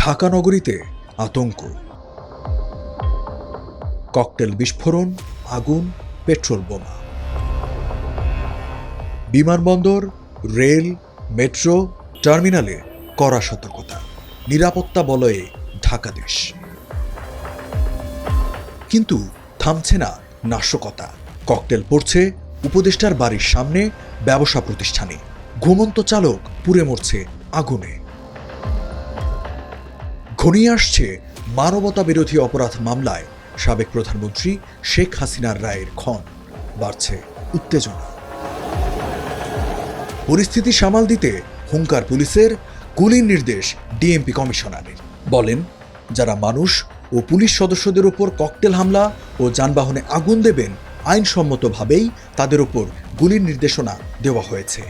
ঢাকা নগরীতে আতঙ্ক। ককটেল বিস্ফোরণ, আগুন, পেট্রোল বোমা। বিমানবন্দর, রেল, মেট্রো, টার্মিনালে কড়া সতর্কতা। নিরাপত্তা বলয়ে ঢাকা দেশ। কিন্তু থামছে না নাশকতা। ককটেল পড়ছে উপদেষ্টার বাড়ির সামনে ব্যবসা প্রতিষ্ঠানে। ঘুমন্ত চালক পুড়ে মরছে আগুনে। ঘনিয়ে আসছে মানবতা বিরোধী অপরাধ মামলায় সাবেক প্রধানমন্ত্রী শেখ হাসিনার রায়ের ক্ষণ। বাড়ছে উত্তেজনা। পরিস্থিতি সামাল দিতে হুঙ্কার পুলিশের, গুলির নির্দেশ ডিএমপি কমিশনারের। বলেন, যারা মানুষ ও পুলিশ সদস্যদের উপর ককটেল হামলা ও যানবাহনে আগুন দেবেন, আইনসম্মতভাবেই তাদের উপর গুলির নির্দেশনা দেওয়া হয়েছে।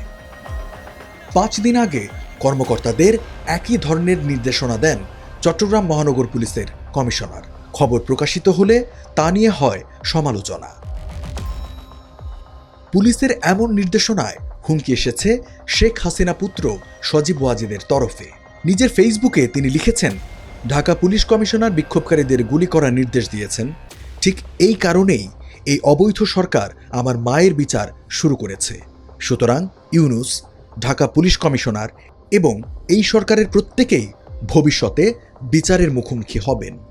পাঁচ দিন আগে কর্মকর্তাদের একই ধরনের নির্দেশনা দেন চট্টগ্রাম মহানগর পুলিশের কমিশনার। খবর প্রকাশিত হলে তা নিয়ে হয় সমালোচনা। পুলিশের এমন নির্দেশনায় হুমকি এসেছে শেখ হাসিনা পুত্র সজীব ওয়াজিদের তরফে। নিজের ফেসবুকে তিনি লিখেছেন, ঢাকা পুলিশ কমিশনার বিক্ষোভকারীদের গুলি করার নির্দেশ দিয়েছেন। ঠিক এই কারণেই এই অবৈধ সরকার আমার মায়ের বিচার শুরু করেছে। সুতরাং ইউনুস, ঢাকা পুলিশ কমিশনার এবং এই সরকারের প্রত্যেকেই ভবিষ্যতে বিচারের মুখোমুখি হবেন।